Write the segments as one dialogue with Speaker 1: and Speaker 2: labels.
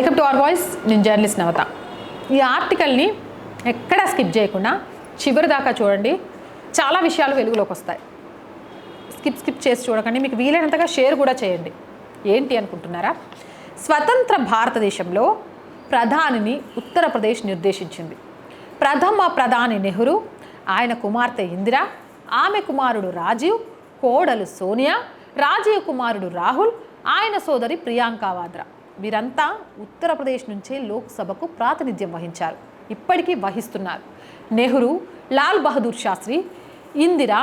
Speaker 1: Welcome to our voice. నేను journalist నవత. ఈ ఆర్టికల్ని ఎక్కడా స్కిప్ చేయకుండా చివరి దాకా చూడండి. చాలా విషయాలు వెలుగులోకి వస్తాయి. స్కిప్ స్కిప్ చేసి చూడకండి. మీకు వీలైనంతగా షేర్ కూడా చేయండి. ఏంటి అనుకుంటున్నారా? స్వతంత్ర భారతదేశంలో ప్రధానిని ఉత్తరప్రదేశ్ నిర్దేశించింది. ప్రథమ ప్రధాని నెహ్రూ ఆయన కుమార్తె ఇందిరా ఆమె కుమారుడు రాజీవ్ కోడలు సోనియా రాజీవ్ కుమారుడు రాహుల్ ఆయన సోదరి ప్రియాంక వాద్రా. వీరంతా ఉత్తరప్రదేశ్ నుంచే లోక్సభకు ప్రాతినిధ్యం వహించారు. ఇప్పటికీ వహిస్తున్నారు. నెహ్రూ లాల్ బహదూర్ శాస్త్రి ఇందిరా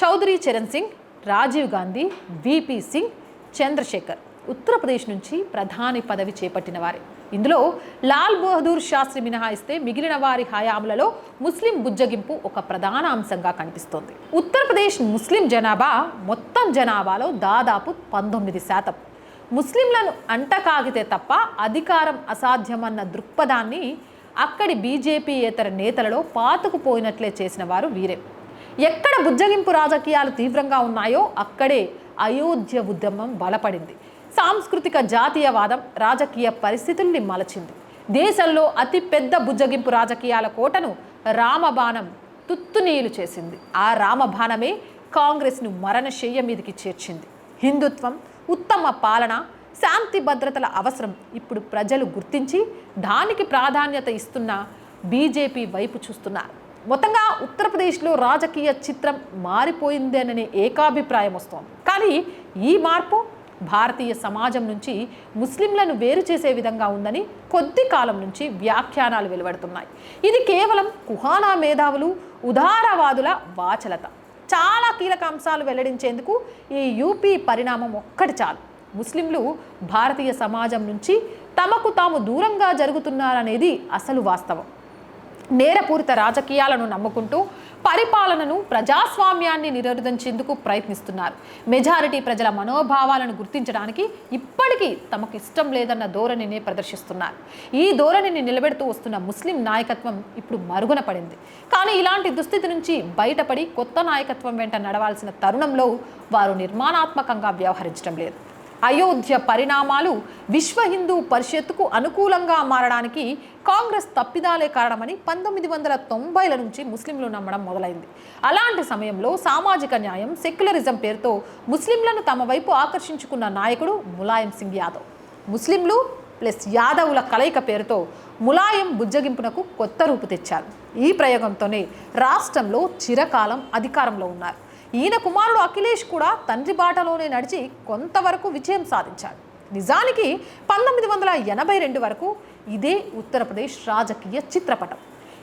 Speaker 1: చౌదరి చరణ్ సింగ్ రాజీవ్ గాంధీ విపి సింగ్ చంద్రశేఖర్ ఉత్తరప్రదేశ్ నుంచి ప్రధాని పదవి చేపట్టిన వారే. ఇందులో లాల్ బహదూర్ శాస్త్రి మినహాయిస్తే మిగిలిన వారి హయాములలో ముస్లిం బుజ్జగింపు ఒక ప్రధాన అంశంగా కనిపిస్తోంది. ఉత్తరప్రదేశ్ ముస్లిం జనాభా మొత్తం జనాభాలో దాదాపు పంతొమ్మిది శాతం. ముస్లింలను అంటకాగితే తప్ప అధికారం అసాధ్యమన్న దృక్పథాన్ని అక్కడి బీజేపీయేతర నేతలలో పాతుకుపోయినట్లే చేసిన వారు వీరే. ఎక్కడ బుజ్జగింపు రాజకీయాలు తీవ్రంగా ఉన్నాయో అక్కడే అయోధ్య ఉద్యమం బలపడింది. సాంస్కృతిక జాతీయవాదం రాజకీయ పరిస్థితుల్ని మలచింది. దేశంలో అతిపెద్ద బుజ్జగింపు రాజకీయాల కోటను రామబాణం తుత్తునీయులు చేసింది. ఆ రామబాణమే కాంగ్రెస్ను మరణశయ్య మీదకి చేర్చింది. హిందుత్వం ఉత్తమ పాలన శాంతి భద్రతల అవసరం ఇప్పుడు ప్రజలు గుర్తించి దానికి ప్రాధాన్యత ఇస్తున్న బీజేపీ వైపు చూస్తున్నారు. మొత్తంగా ఉత్తరప్రదేశ్లో రాజకీయ చిత్రం మారిపోయిందేననే ఏకాభిప్రాయం వస్తోంది. కానీ ఈ మార్పు భారతీయ సమాజం నుంచి ముస్లింలను వేరు చేసే విధంగా ఉందని కొద్ది కాలం నుంచి వ్యాఖ్యానాలు వెలువడుతున్నాయి. ఇది కేవలం కుహానా మేధావులు ఉదారవాదుల వాచలత. చాలా కీలక అంశాలు వెల్లడించేందుకు ఈ యూపీ పరిణామం ఒక్కటి చాలు. ముస్లింలు భారతీయ సమాజం నుంచి తమకు తాము దూరంగా జరుగుతున్నారనేది అసలు వాస్తవం. నేరపూరిత రాజకీయాలను నమ్ముకుంటూ పరిపాలనను ప్రజాస్వామ్యాన్ని నిరోధించేందుకు ప్రయత్నిస్తున్నారు. మెజారిటీ ప్రజల మనోభావాలను గుర్తించడానికి ఇప్పటికీ తమకు ఇష్టం లేదన్న ధోరణిని ప్రదర్శిస్తున్నారు. ఈ ధోరణిని నిలబెడుతూ వస్తున్న ముస్లిం నాయకత్వం ఇప్పుడు మరుగున పడింది. కానీ ఇలాంటి దుస్థితి నుంచి బయటపడి కొత్త నాయకత్వం వెంట నడవాల్సిన తరుణంలో వారు నిర్మాణాత్మకంగా వ్యవహరించడం లేదు. అయోధ్య పరిణామాలు విశ్వ హిందూ పరిషత్తుకు అనుకూలంగా మారడానికి కాంగ్రెస్ తప్పిదాలే కారణమని పంతొమ్మిది వందల తొంభైల నుంచి ముస్లింలు నమ్మడం మొదలైంది. అలాంటి సమయంలో సామాజిక న్యాయం సెక్యులరిజం పేరుతో ముస్లింలను తమ వైపు ఆకర్షించుకున్న నాయకుడు ములాయం సింగ్ యాదవ్. ముస్లింలు ప్లస్ యాదవుల కలయిక పేరుతో ములాయం బుజ్జగింపునకు కొత్త రూపు తెచ్చారు. ఈ ప్రయోగంతోనే రాష్ట్రంలో చిరకాలం అధికారంలో ఉన్నారు. ఈయన కుమారుడు అఖిలేష్ కూడా తండ్రి బాటలోనే నడిచి కొంతవరకు విజయం సాధించాడు. నిజానికి పంతొమ్మిది వందల ఎనభై రెండు వరకు ఇదే ఉత్తరప్రదేశ్ రాజకీయ చిత్రపటం.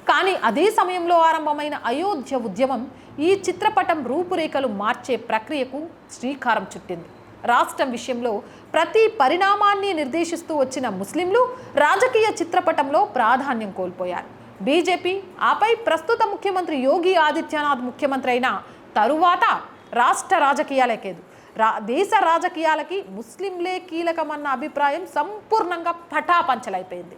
Speaker 1: కానీ అదే సమయంలో ఆరంభమైన అయోధ్య ఉద్యమం ఈ చిత్రపటం రూపురేఖలు మార్చే ప్రక్రియకు శ్రీకారం చుట్టింది. రాష్ట్రం విషయంలో ప్రతి పరిణామాన్ని నిర్దేశిస్తూ వచ్చిన ముస్లింలు రాజకీయ చిత్రపటంలో ప్రాధాన్యం కోల్పోయారు. బీజేపీ ఆపై ప్రస్తుత ముఖ్యమంత్రి యోగి ఆదిత్యనాథ్ ముఖ్యమంత్రి అయిన తరువాత రాష్ట్ర రాజకీయాలకేదు రా దేశ రాజకీయాలకి ముస్లింలే కీలకమన్న అభిప్రాయం సంపూర్ణంగా పటాపంచలైపోయింది.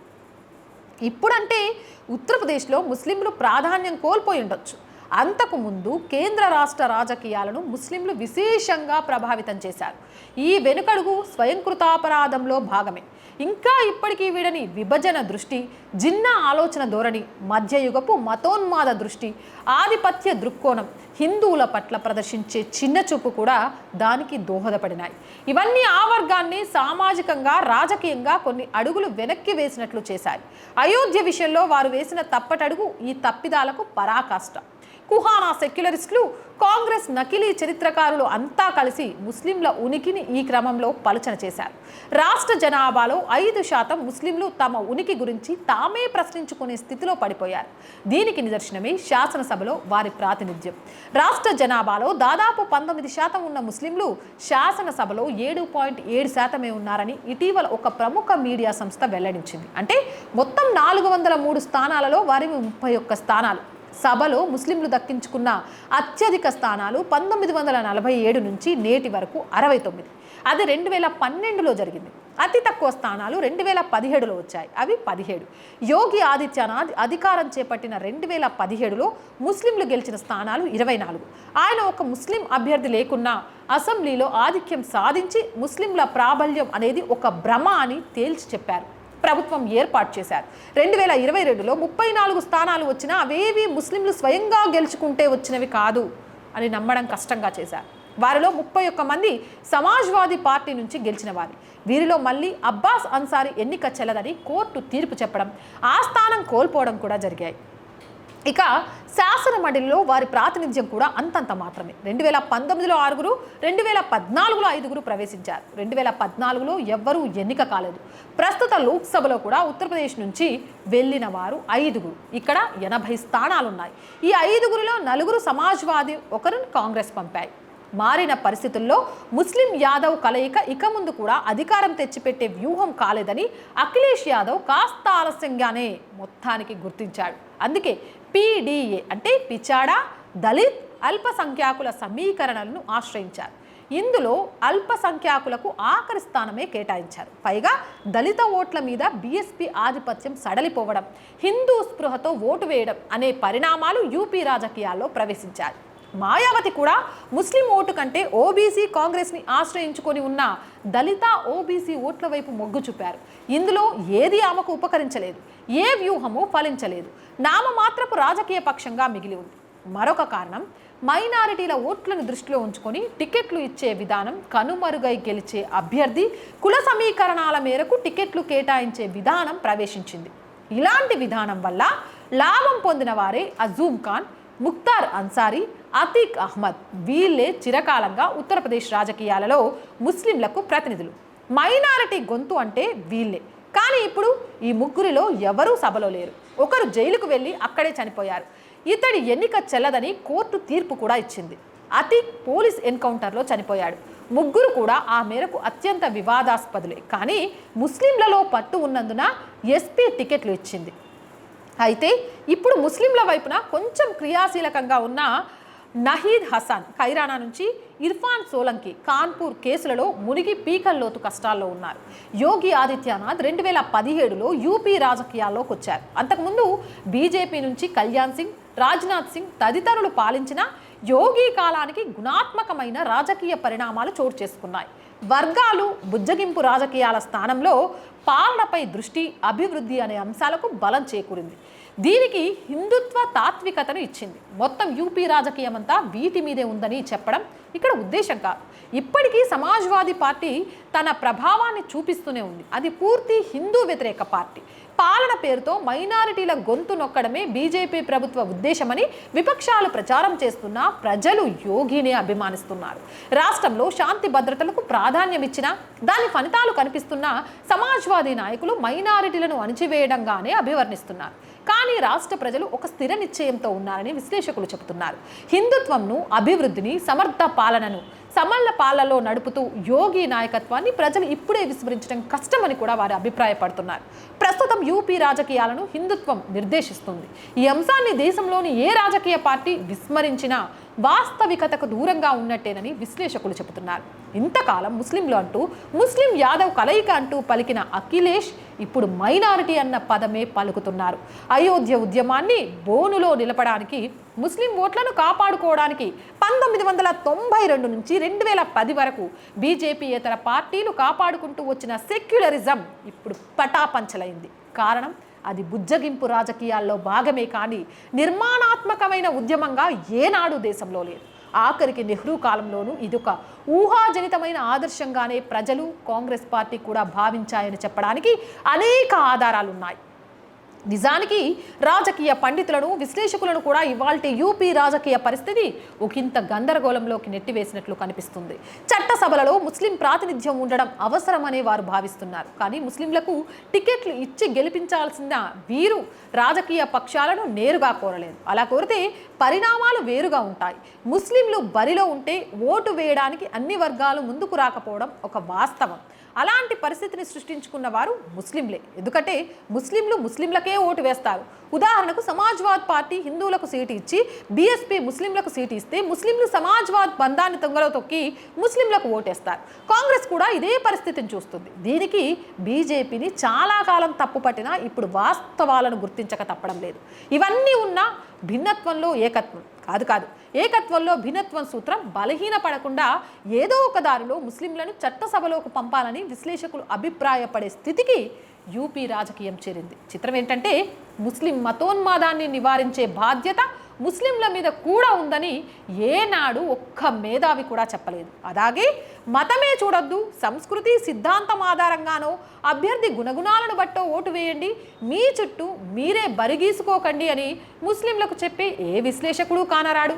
Speaker 1: ఇప్పుడంటే ఉత్తరప్రదేశ్లో ముస్లింలు ప్రాధాన్యం కోల్పోయి ఉండొచ్చు. అంతకు ముందు కేంద్ర రాష్ట్ర రాజకీయాలను ముస్లింలు విశేషంగా ప్రభావితం చేశారు. ఈ వెనుకడుగు స్వయంకృతాపరాధంలో భాగమే. ఇంకా ఇప్పటికీ వీడని విభజన దృష్టి జిన్నా ఆలోచన ధోరణి మధ్యయుగపు మతోన్మాద దృష్టి ఆధిపత్య దృక్కోణం హిందువుల పట్ల ప్రదర్శించే చిన్న చూపు కూడా దానికి దోహదపడినాయి. ఇవన్నీ ఆ వర్గాన్ని సామాజికంగా రాజకీయంగా కొన్ని అడుగులు వెనక్కి వేసినట్లు చేశాయి. అయోధ్య విషయంలో వారు వేసిన తప్పటడుగు ఈ తప్పిదాలకు పరాకాష్ట. కుహానా సెక్యులరిస్టులు కాంగ్రెస్ నకిలీ చరిత్రకారులు అంతా కలిసి ముస్లింల ఉనికిని ఈ క్రమంలో పలుచన చేశారు. రాష్ట్ర జనాభాలో ఐదు శాతం ముస్లింలు తమ ఉనికి గురించి తామే ప్రశ్నించుకునే స్థితిలో పడిపోయారు. దీనికి నిదర్శనమే శాసనసభలో వారి ప్రాతినిధ్యం. రాష్ట్ర జనాభాలో దాదాపు పంతొమ్మిది శాతం ఉన్న ముస్లింలు శాసనసభలో ఏడు పాయింట్ ఏడు శాతమే ఉన్నారని ఇటీవల ఒక ప్రముఖ మీడియా సంస్థ వెల్లడించింది. అంటే మొత్తం నాలుగు వందల మూడు స్థానాలలో వారి ముప్పై ఒక్క స్థానాలు. సభలో ముస్లింలు దక్కించుకున్న అత్యధిక స్థానాలు పంతొమ్మిది వందల నలభై ఏడు నుంచి నేటి వరకు అరవై తొమ్మిది. అది రెండు వేల పన్నెండులో జరిగింది. అతి తక్కువ స్థానాలు రెండు వేల పదిహేడులో వచ్చాయి. అవి పదిహేడు. యోగి ఆదిత్యనాథ్ అధికారం చేపట్టిన రెండు వేల పదిహేడులో ముస్లింలు గెలిచిన స్థానాలు ఇరవై నాలుగు. ఆయన ఒక ముస్లిం అభ్యర్థి లేకున్నా అసెంబ్లీలో ఆధిక్యం సాధించి ముస్లింల ప్రాబల్యం అనేది ఒక భ్రమ అని తేల్చి చెప్పారు. ప్రభుత్వం ఏర్పాటు చేశారు. రెండు వేల ఇరవై రెండులో ముప్పై నాలుగు స్థానాలు వచ్చినా అవేవి ముస్లింలు స్వయంగా గెలుచుకుంటే వచ్చినవి కాదు అని నమ్మడం కష్టంగా చేశారు. వారిలో ముప్పై ఒక్క మంది సమాజ్వాదీ పార్టీ నుంచి గెలిచిన వారి. వీరిలో మళ్ళీ అబ్బాస్ అన్సారీ ఎన్నిక చెల్లదని కోర్టు తీర్పు చెప్పడం ఆ స్థానం కోల్పోవడం కూడా జరిగాయి. ఇక శాసన మండలిలో వారి ప్రాతినిధ్యం కూడా అంతంత మాత్రమే. రెండు వేల పంతొమ్మిదిలో ఆరుగురు రెండు వేల పద్నాలుగులో ఐదుగురు ప్రవేశించారు. రెండు వేల పద్నాలుగులో ఎవ్వరూ ఎన్నిక కాలేదు. ప్రస్తుత లోక్సభలో కూడా ఉత్తరప్రదేశ్ నుంచి వెళ్ళిన వారు ఐదుగురు. ఇక్కడ ఎనభై స్థానాలున్నాయి. ఈ ఐదుగురిలో నలుగురు సమాజ్వాదీ ఒకరిని కాంగ్రెస్ పంపాయి. మారిన పరిస్థితుల్లో ముస్లిం యాదవ్ కలయిక ఇక ముందు కూడా అధికారం తెచ్చిపెట్టే వ్యూహం కాలేదని అఖిలేష్ యాదవ్ కాస్త ఆలస్యంగానే మొత్తానికి గుర్తించాడు. అందుకే పీడీఏ అంటే పిచాడా దళిత్ అల్పసంఖ్యాకుల సమీకరణలను ఆశ్రయించారు. ఇందులో అల్పసంఖ్యాకులకు ఆఖరి స్థానమే కేటాయించారు. పైగా దళిత ఓట్ల మీద బీఎస్పీ ఆధిపత్యం సడలిపోవడం హిందూ స్పృహతో ఓటు వేయడం అనే పరిణామాలు యూపీ రాజకీయాల్లో ప్రవేశించాయి. మాయావతి కూడా ముస్లిం ఓటు కంటే ఓబీసీ కాంగ్రెస్ని ఆశ్రయించుకొని ఉన్న దళిత ఓబీసీ ఓట్ల వైపు మొగ్గు చూపారు. ఇందులో ఏది ఆమెకు ఉపకరించలేదు ఏ వ్యూహము ఫలించలేదు. నామమాత్రపు రాజకీయ పక్షంగా మిగిలి ఉంది. మరొక కారణం మైనారిటీల ఓట్లను దృష్టిలో ఉంచుకొని టికెట్లు ఇచ్చే విధానం కనుమరుగై గెలిచే అభ్యర్థి కుల సమీకరణాల మేరకు టికెట్లు కేటాయించే విధానం ప్రవేశించింది. ఇలాంటి విధానం వల్ల లాభం పొందిన వారే అజూమ్ ఖాన్ ముక్తార్ అన్సారీ అతీక్ అహ్మద్ వీళ్ళే చిరకాలంగా ఉత్తరప్రదేశ్ రాజకీయాలలో ముస్లింలకు ప్రతినిధులు. మైనారిటీ గొంతు అంటే వీళ్ళే. కానీ ఇప్పుడు ఈ ముగ్గురిలో ఎవరూ సభలో లేరు. ఒకరు జైలుకు వెళ్ళి అక్కడే చనిపోయారు. ఇతడి ఎన్నిక చెల్లదని కోర్టు తీర్పు కూడా ఇచ్చింది. అతి పోలీస్ ఎన్కౌంటర్లో చనిపోయాడు. ముగ్గురు కూడా ఆ మేరకు అత్యంత వివాదాస్పదులే. కానీ ముస్లింలలో పట్టు ఉన్నందున ఎస్పీ టికెట్లు ఇచ్చింది. అయితే ఇప్పుడు ముస్లింల వైపున కొంచెం క్రియాశీలకంగా ఉన్న నహీద్ హసన్ ఖైరానా నుంచి ఇర్ఫాన్ సోలంకి కాన్పూర్ కేసులలో మునిగి పీకల్లోతు కష్టాల్లో ఉన్నారు. యోగి ఆదిత్యనాథ్ రెండు వేల పదిహేడులో యూపీ రాజకీయాల్లోకి వచ్చారు. అంతకుముందు బీజేపీ నుంచి కళ్యాణ్ సింగ్ రాజ్నాథ్ సింగ్ తదితరులు పాలించిన యోగి కాలానికి గుణాత్మకమైన రాజకీయ పరిణామాలు చోటు చేసుకున్నాయి. వర్గాలు బుజ్జగింపు రాజకీయాల స్థానంలో పాలనపై దృష్టి అభివృద్ధి అనే అంశాలకు బలం చేకూరింది. దీనికి హిందుత్వ తాత్వికతను ఇచ్చింది. మొత్తం యూపీ రాజకీయం అంతా వీటి మీదే ఉందని చెప్పడం ఇక్కడ ఉద్దేశం కాదు. ఇప్పటికీ సమాజ్వాదీ పార్టీ తన ప్రభావాన్ని చూపిస్తూనే ఉంది. అది పూర్తి హిందూ వ్యతిరేక పార్టీ. పాలన పేరుతో మైనారిటీల గొంతు నొక్కడమే బీజేపీ ప్రభుత్వ ఉద్దేశమని విపక్షాలు ప్రచారం చేస్తున్న ప్రజలు యోగిని అభిమానిస్తున్నారు. రాష్ట్రంలో శాంతి భద్రతలకు ప్రాధాన్యమిచ్చిన దాని ఫలితాలు కనిపిస్తున్న సమాజ్వాదీ నాయకులు మైనారిటీలను అణిచివేయడంగానే అభివర్ణిస్తున్నారు. కానీ రాష్ట్ర ప్రజలు ఒక స్థిర నిశ్చయంతో ఉన్నారని విశ్లేషకులు చెబుతున్నారు. హిందుత్వంను అభివృద్ధిని సమర్థ పాలనను సమల్ల పాలలో నడుపుతూ యోగి నాయకత్వాన్ని ప్రజలు ఇప్పుడే విస్మరించడం కష్టమని కూడా వారు అభిప్రాయపడుతున్నారు. ప్రస్తుతం యూపీ రాజకీయాలను హిందుత్వం నిర్దేశిస్తుంది. ఈ అంశాన్ని దేశంలోని ఏ రాజకీయ పార్టీ విస్మరించినా వాస్తవికతకు దూరంగా ఉన్నట్టేనని విశ్లేషకులు చెబుతున్నారు. ఇంతకాలం ముస్లింలు అంటూ ముస్లిం యాదవ్ కలయిక అంటూ పలికిన అఖిలేష్ ఇప్పుడు మైనారిటీ అన్న పదమే పలుకుతున్నారు. అయోధ్య ఉద్యమాన్ని బోనులో నిలపడానికి ముస్లిం ఓట్లను కాపాడుకోవడానికి పంతొమ్మిది వందల తొంభై రెండు నుంచి రెండు వేల పది వరకు బీజేపీ పార్టీలు కాపాడుకుంటూ వచ్చిన సెక్యులరిజం ఇప్పుడు పటాపంచలైంది. కారణం అది బుజ్జగింపు రాజకీయాల్లో భాగమే కానీ నిర్మాణాత్మకమైన ఉద్యమంగా ఏనాడు దేశంలో లేదు. ఆఖరికి నెహ్రూ కాలంలోనూ ఇదొక ఊహాజనితమైన ఆదర్శంగానే ప్రజలు కాంగ్రెస్ పార్టీ కూడా భావించాయని చెప్పడానికి అనేక ఆధారాలున్నాయి. నిజానికి రాజకీయ పండితులను విశ్లేషకులను కూడా ఇవాల్టి యూపీ రాజకీయ పరిస్థితి ఒకంత గందరగోళంలోకి నెట్టివేసినట్లు కనిపిస్తుంది. చట్టసభలలో ముస్లిం ప్రాతినిధ్యం ఉండడం అవసరమనే వారు భావిస్తున్నారు. కానీ ముస్లింలకు టికెట్లు ఇచ్చి గెలిపించాల్సిన వీరు రాజకీయ పక్షాలను నేరుగా కోరలేదు అలా కోరితే పరిణామాలు వేరుగా ఉంటాయి. ముస్లింలు బరిలో ఉంటే ఓటు వేయడానికి అన్ని వర్గాలు ముందుకు రాకపోవడం ఒక వాస్తవం. అలాంటి పరిస్థితిని సృష్టించుకున్న వారు ముస్లింలే. ఎందుకంటే ముస్లింలు ముస్లింలకే ఓటు వేస్తారు. ఉదాహరణకు సమాజ్వాద్ పార్టీ హిందువులకు సీటు ఇచ్చి బీఎస్పీ ముస్లింలకు సీటు ఇస్తే ముస్లింలు సమాజ్వాద్ బంధాన్ని తొంగలో తొక్కి ముస్లింలకు ఓటేస్తారు. కాంగ్రెస్ కూడా ఇదే పరిస్థితిని చూస్తుంది. దీనికి బీజేపీని చాలా కాలం తప్పుపట్టినా ఇప్పుడు వాస్తవాలను గుర్తించక తప్పడం లేదు. ఇవన్నీ ఉన్న భిన్నత్వంలో ఏకత్వం. కాదు కాదు. ఏకత్వంలో భిన్నత్వం సూత్రం బలహీన పడకుండా ఏదో ఒక దారిలో ముస్లింలను చట్టసభలోకి పంపాలని విశ్లేషకులు అభిప్రాయపడే స్థితికి యూపీ రాజకీయం చేరింది. చిత్రం ఏంటంటే ముస్లిం మతోన్మాదాన్ని నివారించే బాధ్యత ముస్లింల మీద కూడా ఉందని ఏనాడు ఒక్క మేధావి కూడా చెప్పలేదు. అలాగే మతమే చూడొద్దు సంస్కృతి సిద్ధాంతం ఆధారంగానో అభ్యర్థి గుణగుణాలను బట్టో ఓటు వేయండి మీ చుట్టూ మీరే బరిగీసుకోకండి అని ముస్లింలకు చెప్పే ఏ విశ్లేషకుడు కానరాడు.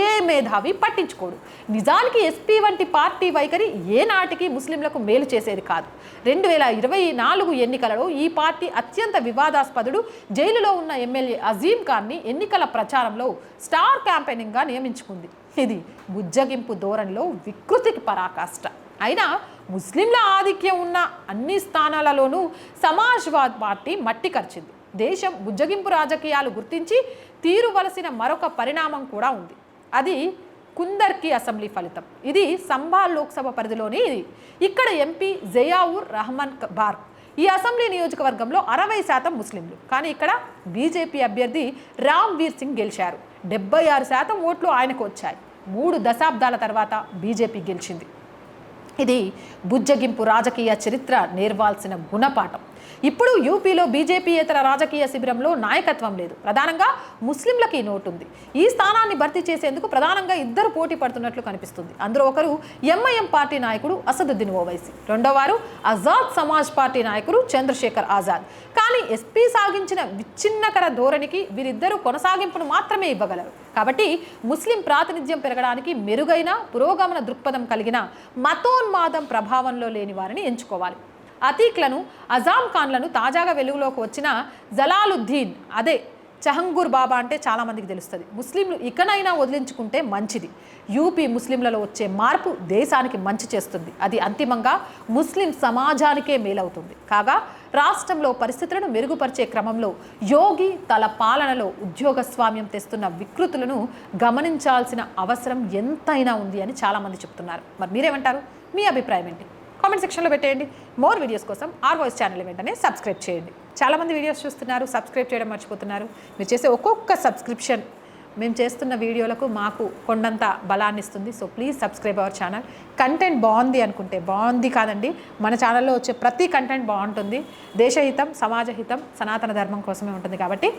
Speaker 1: ఏ మేధావి పట్టించుకోడు. నిజానికి ఎస్పీ వంటి పార్టీ వైఖరి ఏనాటికి ముస్లింలకు మేలు చేసేది కాదు. రెండు వేల ఇరవై నాలుగు ఎన్నికలలో ఈ పార్టీ అత్యంత వివాదాస్పదుడు జైలులో ఉన్న ఎమ్మెల్యే అజీం ఖాన్ని ఎన్నికల ప్రచారంలో స్టార్ క్యాంపెయినింగ్గా నియమించుకుంది. ఇది బుజ్జగింపు ధోరణిలో వికృతికి పరాకాష్ట. అయినా ముస్లింల ఆధిక్యం ఉన్న అన్ని స్థానాలలోనూ సమాజ్వాద్ పార్టీ మట్టి ఖర్చింది దేశం బుజ్జగింపు రాజకీయాలు గుర్తించి తీరువలసిన మరొక పరిణామం కూడా ఉంది. అది కుందర్కి అసెంబ్లీ ఫలితం. ఇది సంభాల్ లోక్సభ పరిధిలోని ఇది. ఇక్కడ ఎంపీ జయావుర్ రహమాన్ బార్. ఈ అసెంబ్లీ నియోజకవర్గంలో అరవై శాతం ముస్లింలు. కానీ ఇక్కడ బీజేపీ అభ్యర్థి రామ్ వీర్ సింగ్ గెలిచారు. డెబ్బై ఆరు శాతం ఓట్లు ఆయనకు వచ్చాయి. మూడు దశాబ్దాల తర్వాత బీజేపీ గెలిచింది. ఇది బుజ్జగింపు రాజకీయ చరిత్ర నేర్వాల్సిన గుణపాఠం. ఇప్పుడు యూపీలో బీజేపీయేతర రాజకీయ శిబిరంలో నాయకత్వం లేదు. ప్రధానంగా ముస్లింలకి ఈ నోటు ఉంది ఈ స్థానాన్ని భర్తీ చేసేందుకు ప్రధానంగా ఇద్దరు పోటీ పడుతున్నట్లు కనిపిస్తుంది. అందులో ఒకరు ఎంఐఎం పార్టీ నాయకుడు అసదుద్దీన్ ఓవైసీ. రెండో వారు ఆజాద్ సమాజ్ పార్టీ నాయకుడు చంద్రశేఖర్ ఆజాద్. కానీ ఎస్పీ సాగించిన విచ్ఛిన్నకర ధోరణికి వీరిద్దరూ కొనసాగింపును మాత్రమే ఇవ్వగలరు. కాబట్టి ముస్లిం ప్రాతినిధ్యం పెరగడానికి మెరుగైన పురోగమన దృక్పథం కలిగిన మతోన్మాదం ప్రభావంలో లేని వారిని ఎంచుకోవాలి. అతీక్లను అజాం ఖాన్లను తాజాగా వెలుగులోకి వచ్చిన జలాలుద్దీన్. అదే చహంగూర్ బాబా అంటే చాలామందికి తెలుస్తుంది. ముస్లింలు ఇకనైనా వదిలించుకుంటే మంచిది. యూపీ ముస్లింలలో వచ్చే మార్పు దేశానికి మంచి చేస్తుంది. అది అంతిమంగా ముస్లిం సమాజానికే మేలవుతుంది. కాగా రాష్ట్రంలో పరిస్థితులను మెరుగుపరిచే క్రమంలో యోగి తల పాలనలో ఉద్యోగస్వామ్యం తెస్తున్న వికృతులను గమనించాల్సిన అవసరం ఎంతైనా ఉంది అని చాలామంది చెప్తున్నారు. మరి మీరేమంటారు? మీ అభిప్రాయం ఏంటి? కామెంట్ సెక్షన్లో పెట్టేయండి. మోర్ వీడియోస్ కోసం ఆర్ వాయిస్ ఛానల్ వెంటనే సబ్స్క్రైబ్ చేయండి. చాలామంది వీడియోస్ చూస్తున్నారు సబ్స్క్రైబ్ చేయడం మర్చిపోతున్నారు. మీరు చేసే ఒక్కొక్క సబ్స్క్రిప్షన్ మేము చేస్తున్న వీడియోలకు మాకు కొండంత బలాన్ని ఇస్తుంది. So please subscribe our channel content బాగుంది అనుకుంటే బాగుంది కాదండి. మన ఛానల్లో వచ్చే ప్రతి కంటెంట్ బాగుంటుంది. దేశహితం సమాజహితం సనాతన ధర్మం కోసమే ఉంటుంది కాబట్టి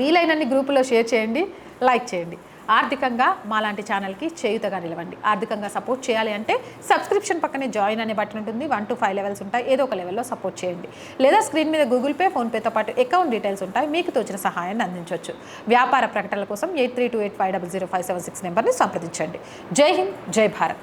Speaker 1: వీలైనన్ని గ్రూపులో షేర్ చేయండి లైక్ చేయండి. ఆర్థికంగా మాలాంటి ఛానల్కి చేయుతగా నిలవండి. ఆర్థికంగా సపోర్ట్ చేయాలి అంటే సబ్స్క్రిప్షన్ పక్కనే జాయిన్ అనే బటన్ ఉంటుంది. వన్ టు ఫైవ్ లెవెల్స్ ఉంటాయి. ఏదో ఒక లెవెల్లో సపోర్ట్ చేయండి. లేదా స్క్రీన్ మీద గూగుల్ పే ఫోన్పేతో పాటు అకౌంట్ డీటెయిల్స్ ఉంటాయి. మీకు తోచిన సహాయాన్ని అందించవచ్చు. వ్యాపార ప్రకటనల కోసం eight three two eight five double zero five seven six నెంబర్ని సంప్రదించండి. జై హింద్ జై భారత్.